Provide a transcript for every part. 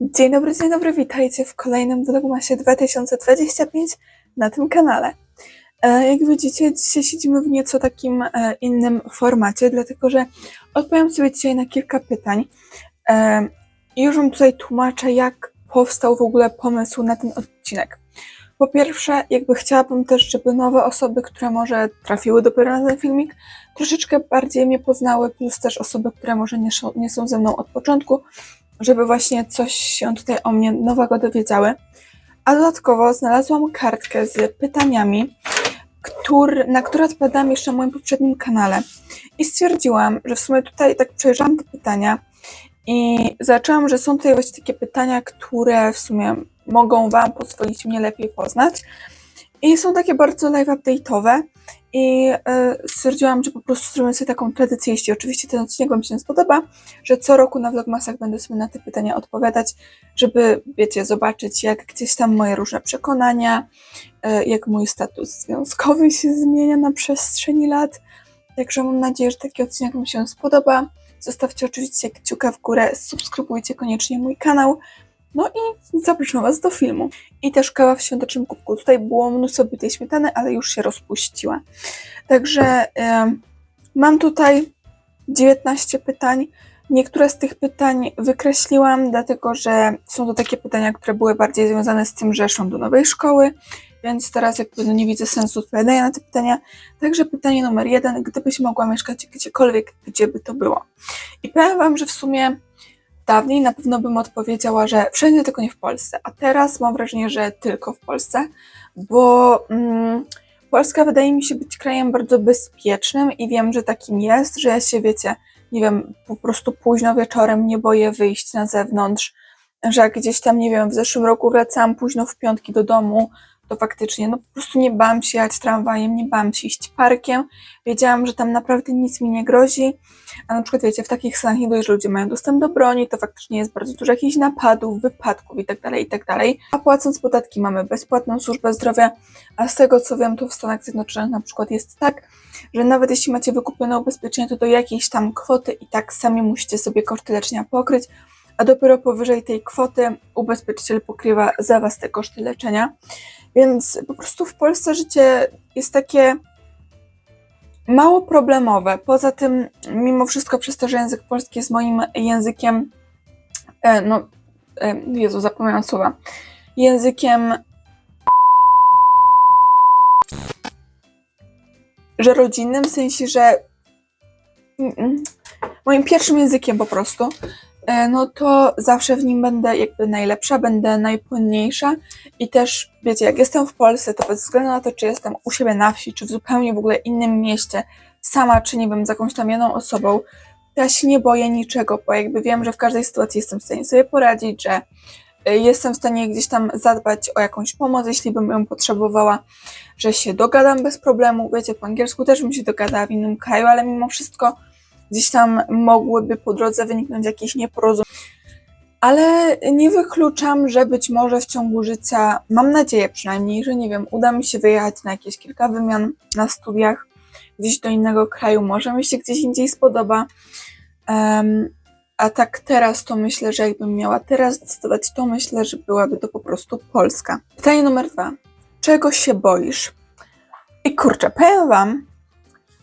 Dzień dobry, dzień dobry, witajcie w kolejnym Vlogmasie 2025 na tym kanale. E, jak widzicie, dzisiaj siedzimy w nieco takim e, innym formacie, dlatego że odpowiem sobie dzisiaj na kilka pytań. E, już Wam tutaj tłumaczę, jak powstał w ogóle pomysł na ten odcinek. Po pierwsze, jakby chciałabym też, żeby nowe osoby, które może trafiły dopiero na ten filmik, troszeczkę bardziej mnie poznały, plus też osoby, które może nie są ze mną od początku, żeby właśnie coś się tutaj o mnie nowego dowiedziały. A dodatkowo znalazłam kartkę z pytaniami, który, na które odpowiadałam jeszcze na moim poprzednim kanale. I stwierdziłam, że w sumie tutaj tak przejrzałam te pytania i zaczęłam, że są tutaj właśnie takie pytania, które w sumie mogą Wam pozwolić mnie lepiej poznać. I są takie bardzo live update'owe. I e, stwierdziłam, że po prostu zrobię sobie taką tradycję, jeśli oczywiście ten odcinek Wam się spodoba, że co roku na Vlogmasach będę sobie na te pytania odpowiadać, żeby, wiecie, zobaczyć jak gdzieś tam moje różne przekonania, e, jak mój status związkowy się zmienia na przestrzeni lat. Także mam nadzieję, że taki odcinek Wam się spodoba. Zostawcie oczywiście kciuka w górę, subskrybujcie koniecznie mój kanał. No i zapraszam Was do filmu. I też kawa w świątecznym kubku. Tutaj było mnóstwo bitej śmietany, ale już się rozpuściła. Także em, mam tutaj 19 pytań. Niektóre z tych pytań wykreśliłam, dlatego że są to takie pytania, które były bardziej związane z tym, że szłam do nowej szkoły, więc teraz jakby no nie widzę sensu odpowiadania na te pytania. Także pytanie numer jeden, gdybyś mogła mieszkać gdziekolwiek, gdzie by to było? I powiem Wam, że w sumie dawniej na pewno bym odpowiedziała, że wszędzie, tylko nie w Polsce, a teraz mam wrażenie, że tylko w Polsce, bo mm, Polska wydaje mi się być krajem bardzo bezpiecznym i wiem, że takim jest, że ja się, wiecie, nie wiem, po prostu późno wieczorem nie boję wyjść na zewnątrz, że jak gdzieś tam, nie wiem, w zeszłym roku wracałam późno w piątki do domu, to faktycznie, no po prostu nie bałam się jechać tramwajem, nie bałam się iść parkiem, wiedziałam, że tam naprawdę nic mi nie grozi, a na przykład, wiecie, w takich stanach że ludzie mają dostęp do broni, to faktycznie jest bardzo dużo jakichś napadów, wypadków i tak dalej, i tak. A płacąc podatki mamy bezpłatną służbę zdrowia, a z tego co wiem, to w Stanach Zjednoczonych na przykład jest tak, że nawet jeśli macie wykupione ubezpieczenie, to do jakiejś tam kwoty i tak sami musicie sobie koszty leczenia pokryć, a dopiero powyżej tej kwoty ubezpieczyciel pokrywa za was te koszty leczenia. Więc po prostu w Polsce życie jest takie mało problemowe. Poza tym, mimo wszystko, przez to, że język polski jest moim językiem, e, no, e, Jezu, zapomniałam słowa, językiem, że rodzinnym, w sensie, że mm, mm, moim pierwszym językiem po prostu, no to zawsze w nim będę jakby najlepsza, będę najpłynniejsza i też, wiecie, jak jestem w Polsce, to bez względu na to, czy jestem u siebie na wsi, czy w zupełnie w ogóle innym mieście, sama, czy nie wiem, z jakąś tam jedną osobą, to ja się nie boję niczego, bo jakby wiem, że w każdej sytuacji jestem w stanie sobie poradzić, że y, jestem w stanie gdzieś tam zadbać o jakąś pomoc, jeśli bym ją potrzebowała, że się dogadam bez problemu. Wiecie, po angielsku też bym się dogadała w innym kraju, ale mimo wszystko gdzieś tam mogłyby po drodze wyniknąć jakieś nieporozumienia. Ale nie wykluczam, że być może w ciągu życia, mam nadzieję przynajmniej, że nie wiem, uda mi się wyjechać na jakieś kilka wymian na studiach gdzieś do innego kraju, może mi się gdzieś indziej spodoba. Em, a tak teraz to myślę, że jakbym miała teraz zdecydować, to myślę, że byłaby to po prostu Polska. Pytanie numer dwa. Czego się boisz? I kurczę, powiem Wam,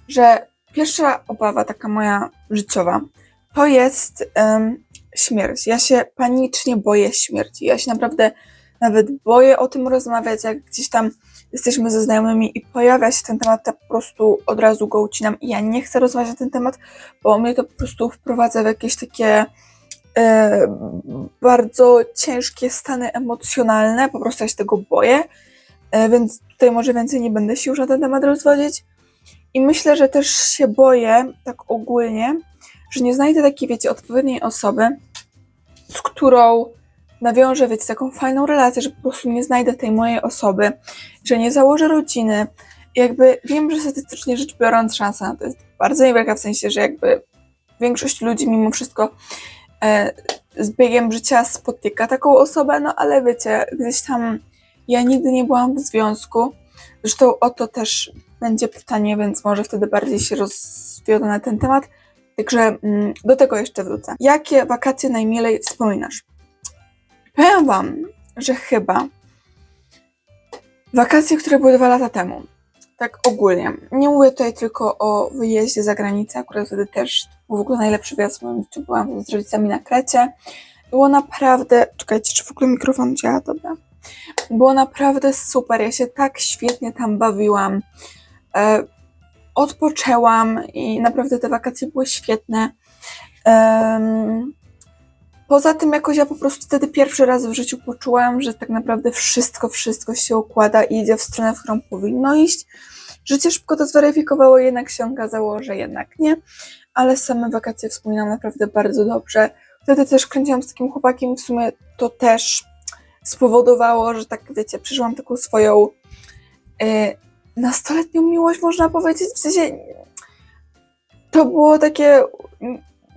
że pierwsza obawa taka moja życiowa to jest em, śmierć. Ja się panicznie boję śmierci. Ja się naprawdę nawet boję o tym rozmawiać, jak gdzieś tam jesteśmy ze znajomymi i pojawia się ten temat, to po prostu od razu go ucinam i ja nie chcę rozmawiać na ten temat, bo mnie to po prostu wprowadza w jakieś takie e, bardzo ciężkie stany emocjonalne, po prostu ja się tego boję, e, więc tutaj może więcej nie będę się już na ten temat rozwodzić. I myślę, że też się boję, tak ogólnie, że nie znajdę takiej, wiecie, odpowiedniej osoby, z którą nawiążę, wiecie, taką fajną relację, że po prostu nie znajdę tej mojej osoby, że nie założę rodziny. I jakby wiem, że statystycznie rzecz biorąc, szansa to jest bardzo niewielka, w sensie, że jakby większość ludzi mimo wszystko e, z biegiem życia spotyka taką osobę, no ale wiecie, gdzieś tam ja nigdy nie byłam w związku. Zresztą o to też będzie pytanie, więc może wtedy bardziej się rozwiodę na ten temat. Także mm, do tego jeszcze wrócę. Jakie wakacje najmilej wspominasz? Powiem Wam, że chyba wakacje, które były dwa lata temu, tak ogólnie, nie mówię tutaj tylko o wyjeździe za granicę, akurat wtedy też był w ogóle najlepszy wyjazd w moim życiu, byłam z rodzicami na Krecie. Było naprawdę, czekajcie, czy w ogóle mikrofon działa, dobra. Było naprawdę super, ja się tak świetnie tam bawiłam. E, odpoczęłam i naprawdę te wakacje były świetne. Poza tym jakoś ja po prostu wtedy pierwszy raz w życiu poczułam, że tak naprawdę wszystko, wszystko się układa i idzie w stronę, w którą powinno iść. Życie szybko to zweryfikowało, jednak się okazało, że jednak nie, ale same wakacje wspominam naprawdę bardzo dobrze. Wtedy też kręciłam z takim chłopakiem, w sumie to też spowodowało, że tak wiecie, przeżyłam taką swoją e, nastoletnią miłość, można powiedzieć. W sensie to było takie.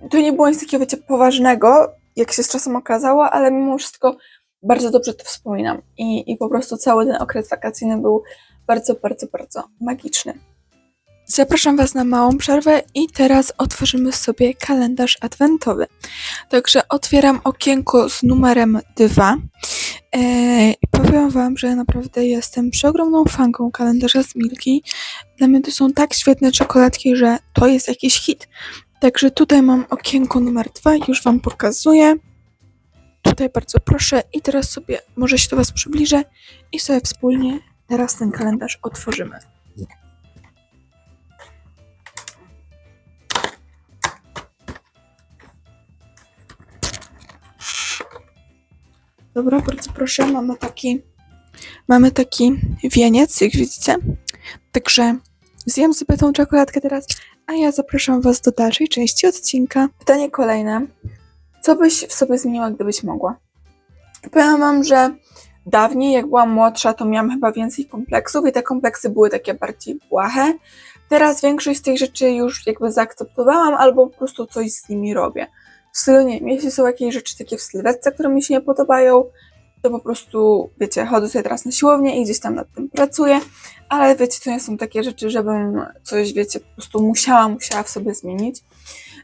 To nie było nic takiego, wiecie, poważnego, jak się z czasem okazało, ale mimo wszystko bardzo dobrze to wspominam. I, I po prostu cały ten okres wakacyjny był bardzo, bardzo, bardzo magiczny. Zapraszam Was na małą przerwę i teraz otworzymy sobie kalendarz adwentowy. Także otwieram okienko z numerem 2. I powiem Wam, że naprawdę jestem przeogromną fanką kalendarza z Milki. Dla mnie to są tak świetne czekoladki, że to jest jakiś hit. Także tutaj mam okienko numer 2, już Wam pokazuję. Tutaj bardzo proszę i teraz sobie, może się do Was przybliżę i sobie wspólnie teraz ten kalendarz otworzymy. Dobra, bardzo proszę, mamy taki, mamy taki wieniec, jak widzicie. Także zjem sobie tą czekoladkę teraz, a ja zapraszam Was do dalszej części odcinka. Pytanie kolejne. Co byś w sobie zmieniła, gdybyś mogła? Powiem Wam, że dawniej, jak byłam młodsza, to miałam chyba więcej kompleksów i te kompleksy były takie bardziej błahe. Teraz większość z tych rzeczy już jakby zaakceptowałam albo po prostu coś z nimi robię. Stylu, nie wiem, jeśli są jakieś rzeczy takie w sylwetce, które mi się nie podobają, to po prostu, wiecie, chodzę sobie teraz na siłownię i gdzieś tam nad tym pracuję, ale wiecie, to nie są takie rzeczy, żebym coś, wiecie, po prostu musiała, musiała w sobie zmienić.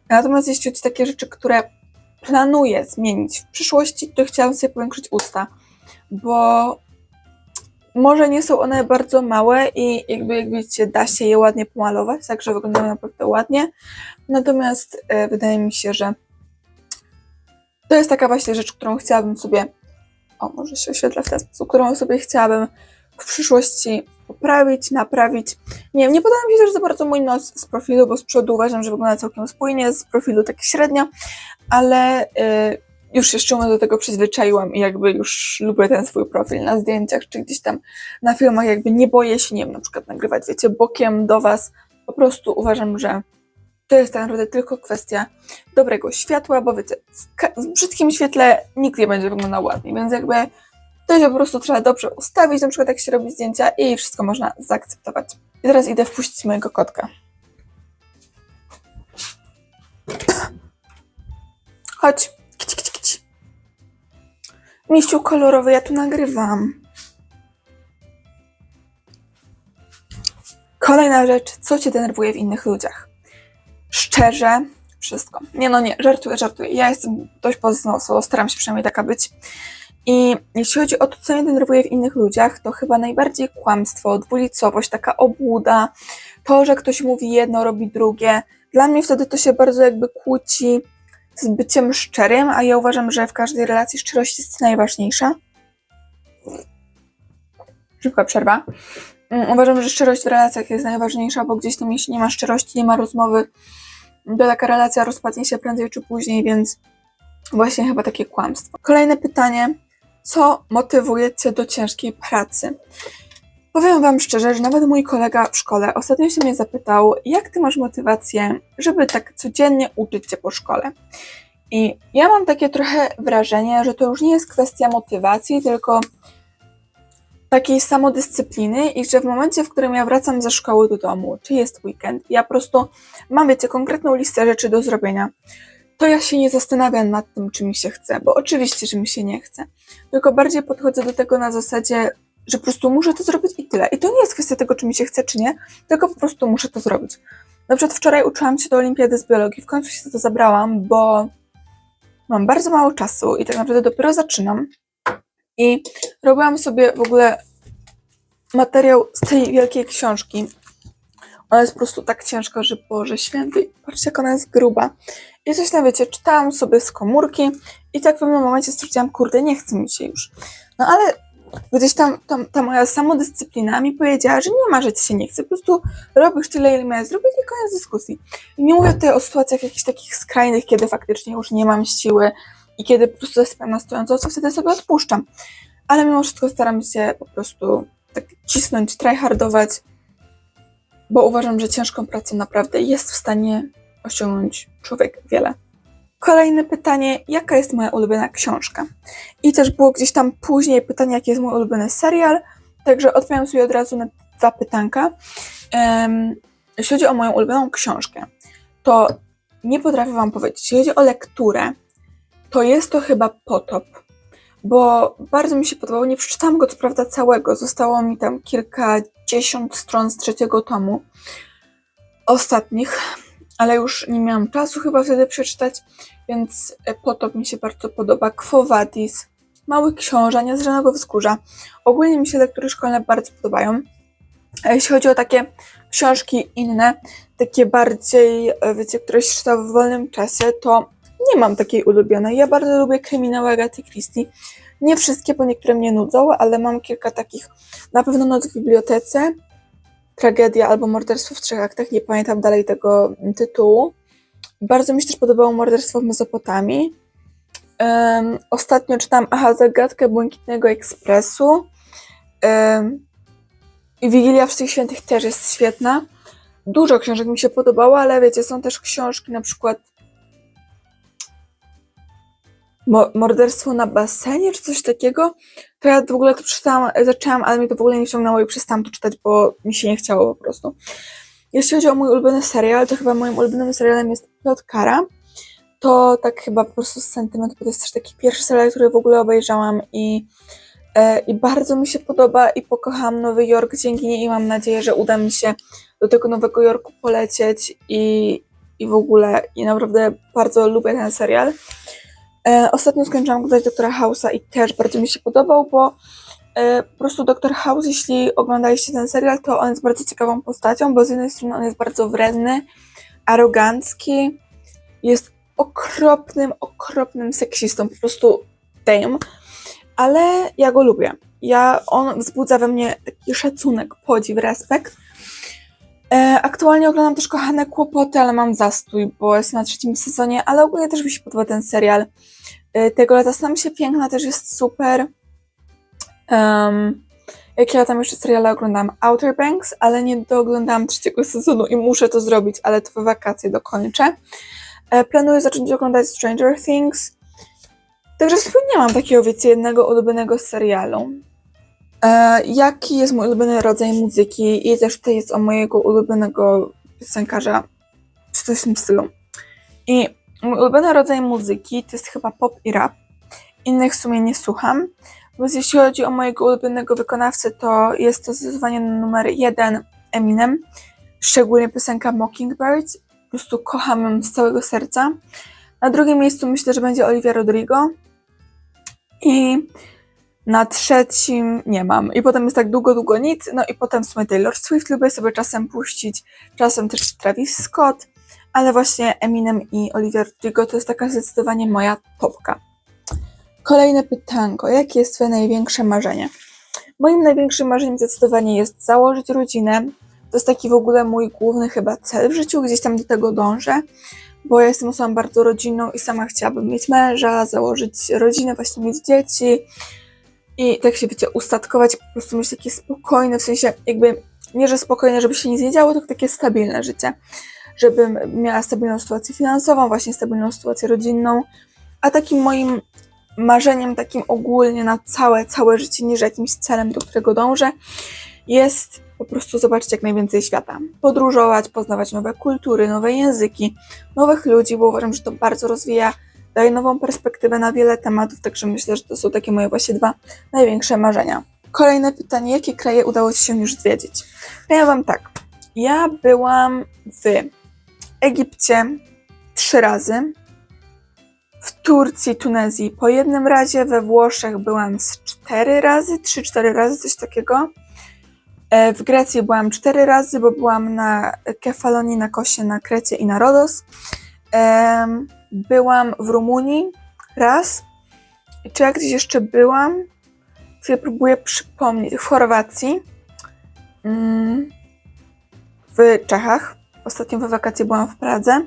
Natomiast jeśli chodzi o takie rzeczy, które planuję zmienić w przyszłości, to chciałabym sobie powiększyć usta, bo może nie są one bardzo małe i jakby, jak widzicie, da się je ładnie pomalować, także wyglądają naprawdę ładnie. Natomiast e, wydaje mi się, że to jest taka właśnie rzecz, którą chciałabym sobie, o może się oświetla w ten sposób, którą sobie chciałabym w przyszłości poprawić, naprawić. Nie wiem, nie podoba mi się też za bardzo mój nos z profilu, bo z przodu uważam, że wygląda całkiem spójnie, z profilu tak średnio, ale y, już się szczerze do tego przyzwyczaiłam i jakby już lubię ten swój profil na zdjęciach, czy gdzieś tam na filmach, jakby nie boję się, nie wiem, na przykład nagrywać, wiecie, bokiem do Was. Po prostu uważam, że to jest tak naprawdę tylko kwestia dobrego światła, bo wiecie, w, w brzydkim świetle nikt nie będzie wyglądał ładnie, więc jakby to się po prostu trzeba dobrze ustawić, na przykład jak się robi zdjęcia i wszystko można zaakceptować. I teraz idę wpuścić mojego kotka. Chodź. Kici, kici, kici. Miściu kolorowy, ja tu nagrywam. Kolejna rzecz, co cię denerwuje w innych ludziach? Szczerze, wszystko. Nie no nie, żartuję, żartuję. Ja jestem dość pozytywną osobą, staram się przynajmniej taka być. I jeśli chodzi o to, co mnie denerwuje w innych ludziach, to chyba najbardziej kłamstwo, dwulicowość, taka obłuda, to, że ktoś mówi jedno, robi drugie. Dla mnie wtedy to się bardzo jakby kłóci z byciem szczerym, a ja uważam, że w każdej relacji szczerość jest najważniejsza. Szybka przerwa. Mm, Uważam, że szczerość w relacjach jest najważniejsza, bo gdzieś tam jeśli nie ma szczerości, nie ma rozmowy, to taka relacja rozpadnie się prędzej czy później, więc właśnie chyba takie kłamstwo. Kolejne pytanie. Co motywuje Cię do ciężkiej pracy? Powiem Wam szczerze, że nawet mój kolega w szkole ostatnio się mnie zapytał, jak Ty masz motywację, żeby tak codziennie uczyć się po szkole. I ja mam takie trochę wrażenie, że to już nie jest kwestia motywacji, tylko takiej samodyscypliny i że w momencie, w którym ja wracam ze szkoły do domu, czy jest weekend, ja po prostu mam, wiecie, konkretną listę rzeczy do zrobienia, to ja się nie zastanawiam nad tym, czy mi się chce, bo oczywiście, że mi się nie chce, tylko bardziej podchodzę do tego na zasadzie, że po prostu muszę to zrobić i tyle. I to nie jest kwestia tego, czy mi się chce, czy nie, tylko po prostu muszę to zrobić. Na przykład wczoraj uczyłam się do olimpiady z biologii, w końcu się za to zabrałam, bo mam bardzo mało czasu i tak naprawdę dopiero zaczynam. I robiłam sobie w ogóle materiał z tej wielkiej książki. Ona jest po prostu tak ciężka, że Boże Święty, patrzcie jak ona jest gruba. I coś tam, wiecie, czytałam sobie z komórki i tak w pewnym momencie stwierdziłam, kurde, nie chce mi się już. No ale gdzieś tam, tam ta moja samodyscyplina mi powiedziała, że nie ma, że ci się nie chce, po prostu robisz tyle, ile miałeś zrobić i koniec dyskusji. I nie mówię tutaj o sytuacjach jakichś takich skrajnych, kiedy faktycznie już nie mam siły i kiedy po prostu zasypiam na stojąco, co wtedy sobie odpuszczam. Ale mimo wszystko staram się po prostu tak cisnąć, tryhardować, bo uważam, że ciężką pracą naprawdę jest w stanie osiągnąć człowiek wiele. Kolejne pytanie, jaka jest moja ulubiona książka? I też było gdzieś tam później pytanie, jaki jest mój ulubiony serial, także odpowiem sobie od razu na dwa pytanka. Um, jeśli chodzi o moją ulubioną książkę, to nie potrafię Wam powiedzieć. Jeśli chodzi o lekturę, to jest to chyba Potop, bo bardzo mi się podobało. Nie przeczytałam go co prawda całego, zostało mi tam kilkadziesiąt stron z trzeciego tomu ostatnich, ale już nie miałam czasu chyba wtedy przeczytać, więc Potop mi się bardzo podoba. Quo Vadis, Mały Książę, Nie z Żadnego Wzgórza. Ogólnie mi się lektury szkolne bardzo podobają. A jeśli chodzi o takie książki inne, takie bardziej, e, wiecie, które się czyta w wolnym czasie, to nie mam takiej ulubionej. Ja bardzo lubię kryminały Agaty Christie. Nie wszystkie, bo niektóre mnie nudzą, ale mam kilka takich. Na pewno Noc w bibliotece, Tragedia albo Morderstwo w trzech aktach, nie pamiętam dalej tego tytułu. Bardzo mi się też podobało Morderstwo w Mezopotamii. Um, ostatnio czytam Aha, Zagadkę Błękitnego Ekspresu. Um, Wigilia Wszystkich Świętych też jest świetna. Dużo książek mi się podobało, ale wiecie, są też książki na przykład Morderstwo na basenie, czy coś takiego. To ja w ogóle to przeczytałam, zaczęłam, ale mnie to w ogóle nie wciągnęło i przestałam to czytać, bo mi się nie chciało po prostu. Jeśli chodzi o mój ulubiony serial, to chyba moim ulubionym serialem jest Plotkara. To tak chyba po prostu z sentymentu, bo to jest też taki pierwszy serial, który w ogóle obejrzałam i, e, i bardzo mi się podoba i pokochałam Nowy Jork dzięki niej i mam nadzieję, że uda mi się do tego Nowego Jorku polecieć i, i w ogóle i naprawdę bardzo lubię ten serial. E, ostatnio skończyłam oglądać Doktora House'a i też bardzo mi się podobał, bo e, po prostu Doktor House, jeśli oglądaliście ten serial, to on jest bardzo ciekawą postacią, bo z jednej strony on jest bardzo wredny, arogancki, jest okropnym, okropnym seksistą, po prostu damn, ale ja go lubię. Ja, on wzbudza we mnie taki szacunek, podziw, respekt. E, aktualnie oglądam też Kochane Kłopoty, ale mam zastój, bo jest na trzecim sezonie, ale ogólnie też mi się podoba ten serial. E, tego lata Znam się piękna też jest super. Um, jakie ja tam jeszcze seriale oglądam? Outer Banks, ale nie dooglądałam trzeciego sezonu i muszę to zrobić, ale to w wakacje dokończę. E, planuję zacząć oglądać Stranger Things. Także sobie nie mam takiego, wiecie, jednego ulubionego serialu. E, jaki jest mój ulubiony rodzaj muzyki? I też to jest o mojego ulubionego piosenkarza, czy coś w tym stylu. I mój ulubiony rodzaj muzyki to jest chyba pop i rap. Innych w sumie nie słucham. Więc jeśli chodzi o mojego ulubionego wykonawcę, to jest to zdecydowanie numer jeden Eminem. Szczególnie piosenka Mockingbird. Po prostu kocham ją z całego serca. Na drugim miejscu myślę, że będzie Olivia Rodrigo. I na trzecim nie mam. I potem jest tak długo, długo nic. No i potem w sumie Taylor Swift lubię sobie czasem puścić. Czasem też Travis Scott. Ale właśnie Eminem i Olivia Rodrigo to jest taka zdecydowanie moja topka. Kolejne pytanko. Jakie jest Twoje największe marzenie? Moim największym marzeniem zdecydowanie jest założyć rodzinę. To jest taki w ogóle mój główny chyba cel w życiu, gdzieś tam do tego dążę, bo ja jestem osobą bardzo rodzinną i sama chciałabym mieć męża, założyć rodzinę, właśnie mieć dzieci i tak się, wiecie, ustatkować, po prostu mieć takie spokojne, w sensie jakby nie, że spokojne, żeby się nic nie działo, tylko takie stabilne życie. Żebym miała stabilną sytuację finansową, właśnie stabilną sytuację rodzinną, a takim moim marzeniem takim ogólnie na całe, całe życie, niż jakimś celem, do którego dążę, jest po prostu zobaczyć jak najwięcej świata. Podróżować, poznawać nowe kultury, nowe języki, nowych ludzi, bo uważam, że to bardzo rozwija, daje nową perspektywę na wiele tematów, także myślę, że to są takie moje właśnie dwa największe marzenia. Kolejne pytanie, jakie kraje udało Ci się już zwiedzić? Powiem Wam tak, ja byłam w Egipcie trzy razy, w Turcji, Tunezji po jednym razie, we Włoszech byłam z cztery razy, trzy, cztery razy, coś takiego. E, W Grecji byłam cztery razy, bo byłam na Kefalonii, na Kosie, na Krecie i na Rodos. Byłam w Rumunii raz. Czy ja gdzieś jeszcze byłam? Sobie próbuję przypomnieć. W Chorwacji. Mm, W Czechach. Ostatnio we wakacje byłam w Pradze.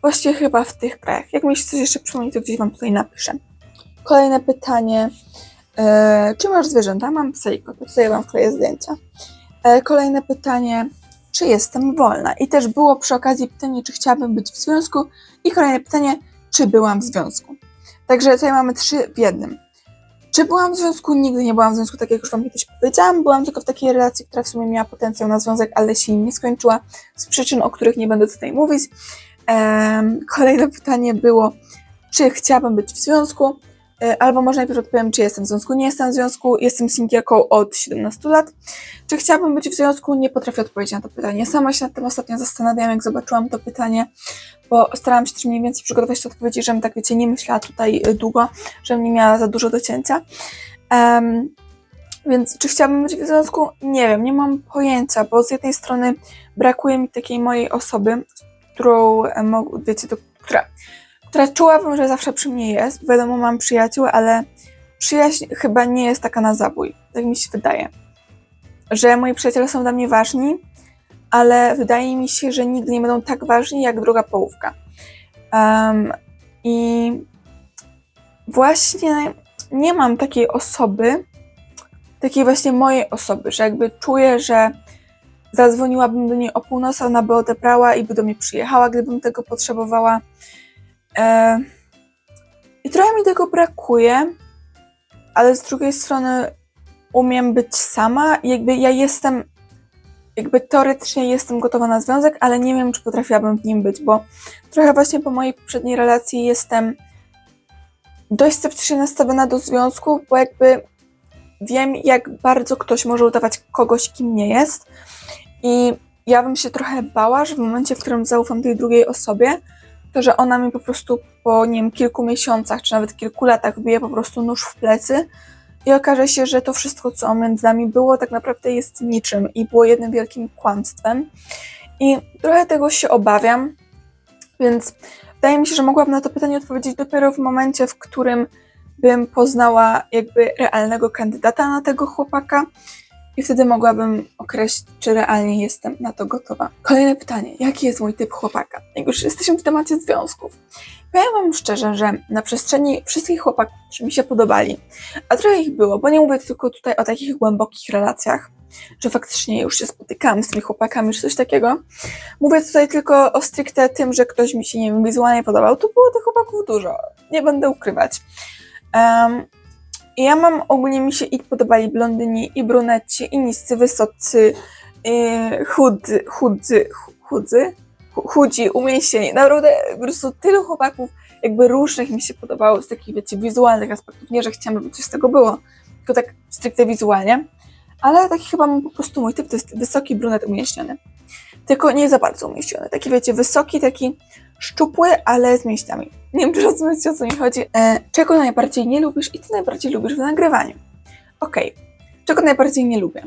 Właściwie chyba w tych krajach. Jak mi się coś jeszcze przypomni, to gdzieś Wam tutaj napiszę. Kolejne pytanie. E, czy masz zwierzęta? Mam psa i. Tutaj Wam wkleję zdjęcia. E, kolejne pytanie. Czy jestem wolna? I też było przy okazji pytanie, czy chciałabym być w związku. I kolejne pytanie, czy byłam w związku. Także tutaj mamy trzy w jednym. Czy byłam w związku? Nigdy nie byłam w związku, tak jak już Wam kiedyś powiedziałam. Byłam tylko w takiej relacji, która w sumie miała potencjał na związek, ale się nie skończyła z przyczyn, o których nie będę tutaj mówić. Kolejne pytanie było, czy chciałabym być w związku? E, Albo może najpierw odpowiem, czy jestem w związku. Nie jestem w związku, jestem singielką od 17 lat. Czy chciałabym być w związku? Nie potrafię odpowiedzieć na to pytanie. Sama się nad tym ostatnio zastanawiałam, jak zobaczyłam to pytanie, bo starałam się też mniej więcej przygotować te odpowiedzi, żebym tak wiecie, nie myślała tutaj y, długo, żebym nie miała za dużo do cięcia. Em, więc czy chciałabym być w związku? Nie wiem, nie mam pojęcia, bo z jednej strony brakuje mi takiej mojej osoby, którą, e, wiecie, do, która, która czułabym, że zawsze przy mnie jest. Wiadomo, mam przyjaciół, ale przyjaźń chyba nie jest taka na zabój, tak mi się wydaje. Że moi przyjaciele są dla mnie ważni, ale wydaje mi się, że nigdy nie będą tak ważni jak druga połówka. Em, I właśnie nie mam takiej osoby, takiej właśnie mojej osoby, że jakby czuję, że zadzwoniłabym do niej o północy, ona by odebrała i by do mnie przyjechała, gdybym tego potrzebowała. E, I trochę mi tego brakuje, ale z drugiej strony umiem być sama. i Jakby ja jestem, jakby teoretycznie jestem gotowa na związek, ale nie wiem, czy potrafiłabym w nim być, bo trochę właśnie po mojej poprzedniej relacji jestem dość sceptycznie nastawiona do związku, bo jakby wiem, jak bardzo ktoś może udawać kogoś, kim nie jest. I ja bym się trochę bała, że w momencie, w którym zaufam tej drugiej osobie, to że ona mi po prostu po, nie wiem, kilku miesiącach, czy nawet kilku latach wbije po prostu nóż w plecy i okaże się, że to wszystko, co między nami było, tak naprawdę jest niczym i było jednym wielkim kłamstwem. I trochę tego się obawiam, więc wydaje mi się, że mogłabym na to pytanie odpowiedzieć dopiero w momencie, w którym bym poznała jakby realnego kandydata na tego chłopaka i wtedy mogłabym określić, czy realnie jestem na to gotowa. Kolejne pytanie. Jaki jest mój typ chłopaka? Jak już jesteśmy w temacie związków. Powiem Wam szczerze, że na przestrzeni wszystkich chłopaków, którzy mi się podobali, a trochę ich było, bo nie mówię tylko tutaj o takich głębokich relacjach, że faktycznie już się spotykałam z tymi chłopakami, czy coś takiego. Mówię tutaj tylko o stricte tym, że ktoś mi się, nie wiem, wizualnie podobał. Tu było tych chłopaków dużo. Nie będę ukrywać. Um, ja mam, ogólnie mi się i podobali blondyni, i bruneci, i niscy, wysocy, yy, chudzy, chudzy, chu- chudzy, chu- chudzi, umięśnieni. Naprawdę po prostu tylu chłopaków jakby różnych mi się podobało z takich, wiecie, wizualnych aspektów. Nie, że chciałam, żeby coś z tego było, tylko tak stricte wizualnie. Ale taki chyba mam po prostu mój typ, to jest wysoki brunet umięśniony. Tylko nie za bardzo umięśniony. Taki, wiecie, wysoki, taki szczupły, ale z mięśniami. Nie wiem, czy rozumiecie, o co mi chodzi. E, czego najbardziej nie lubisz i co najbardziej lubisz w nagrywaniu? Okej, czego najbardziej nie lubię?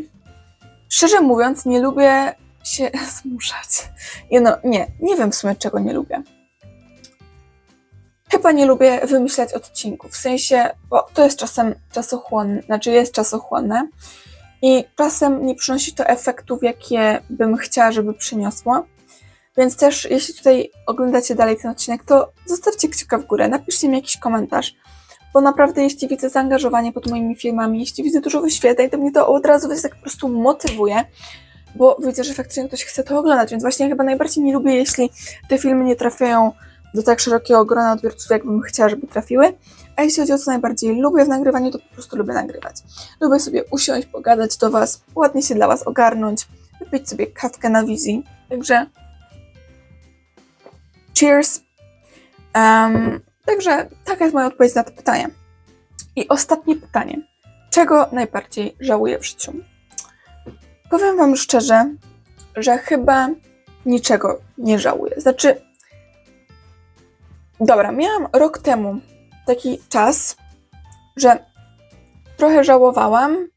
Szczerze mówiąc, nie lubię się zmuszać. Nie, no, nie, nie wiem w sumie, czego nie lubię. Chyba nie lubię wymyślać odcinków, w sensie, bo to jest czasem czasochłonne, znaczy jest czasochłonne i czasem nie przynosi to efektów, jakie bym chciała, żeby przyniosło. Więc też, jeśli tutaj oglądacie dalej ten odcinek, to zostawcie kciuka w górę, napiszcie mi jakiś komentarz, bo naprawdę, jeśli widzę zaangażowanie pod moimi filmami, jeśli widzę dużo wyświetleń, to mnie to od razu wiecie, tak po prostu motywuje, bo widzę, że faktycznie ktoś chce to oglądać, więc właśnie chyba najbardziej nie lubię, jeśli te filmy nie trafiają do tak szerokiego grona odbiorców, jakbym chciała, żeby trafiły. A jeśli chodzi o co najbardziej lubię w nagrywaniu, to po prostu lubię nagrywać. Lubię sobie usiąść, pogadać do Was, ładnie się dla Was ogarnąć, wypić sobie kawkę na wizji. Także cheers! Em, także taka jest moja odpowiedź na to pytanie. I ostatnie pytanie. Czego najbardziej żałuję w życiu? Powiem Wam szczerze, że chyba niczego nie żałuję. Znaczy, Dobra, miałam rok temu taki czas, że trochę żałowałam,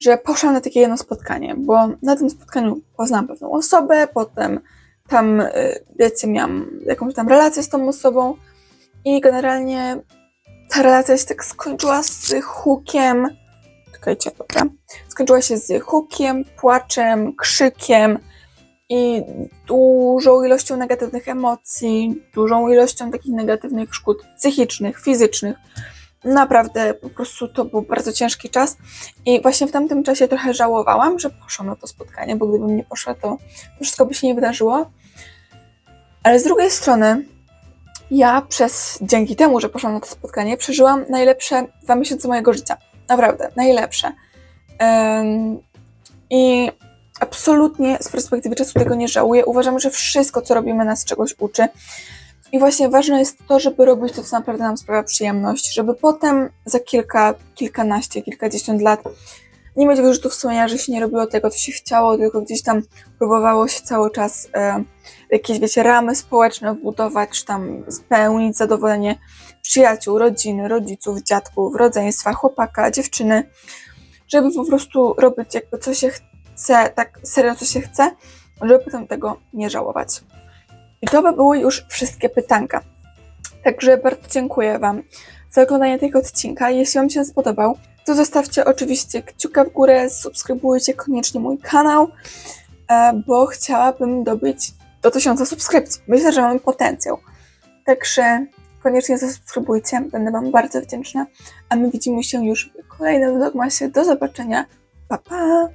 że poszłam na takie jedno spotkanie, bo na tym spotkaniu poznałam pewną osobę, potem tam, y, wiecie, miałam jakąś tam relację z tą osobą i generalnie ta relacja się tak skończyła z hukiem. Czekajcie, dobra. Skończyła się z hukiem, płaczem, krzykiem i dużą ilością negatywnych emocji, dużą ilością takich negatywnych szkód psychicznych, fizycznych. Naprawdę po prostu to był bardzo ciężki czas i właśnie w tamtym czasie trochę żałowałam, że poszłam na to spotkanie, bo gdybym nie poszła, to, to wszystko by się nie wydarzyło. Ale z drugiej strony, ja przez, dzięki temu, że poszłam na to spotkanie, przeżyłam najlepsze dwa miesiące mojego życia. Naprawdę, najlepsze. Em, I absolutnie z perspektywy czasu tego nie żałuję. Uważam, że wszystko, co robimy, nas czegoś uczy. I właśnie ważne jest to, żeby robić to, co naprawdę nam sprawia przyjemność, żeby potem za kilka, kilkanaście, kilkadziesiąt lat nie mieć wyrzutów sumienia, że się nie robiło tego, co się chciało, tylko gdzieś tam próbowało się cały czas e, jakieś, wiecie, ramy społeczne wbudować, czy tam spełnić zadowolenie przyjaciół, rodziny, rodziców, dziadków, rodzeństwa, chłopaka, dziewczyny, żeby po prostu robić jakby co się chce, tak serio co się chce, żeby potem tego nie żałować. I to by były już wszystkie pytanka. Także bardzo dziękuję Wam za oglądanie tego odcinka. Jeśli Wam się spodobał, to zostawcie oczywiście kciuka w górę, subskrybujcie koniecznie mój kanał, e, bo chciałabym dobyć do 1000 subskrypcji. Myślę, że mamy potencjał. Także koniecznie zasubskrybujcie, będę Wam bardzo wdzięczna. A my widzimy się już w kolejnym vlogmasie. Do zobaczenia. Pa, pa!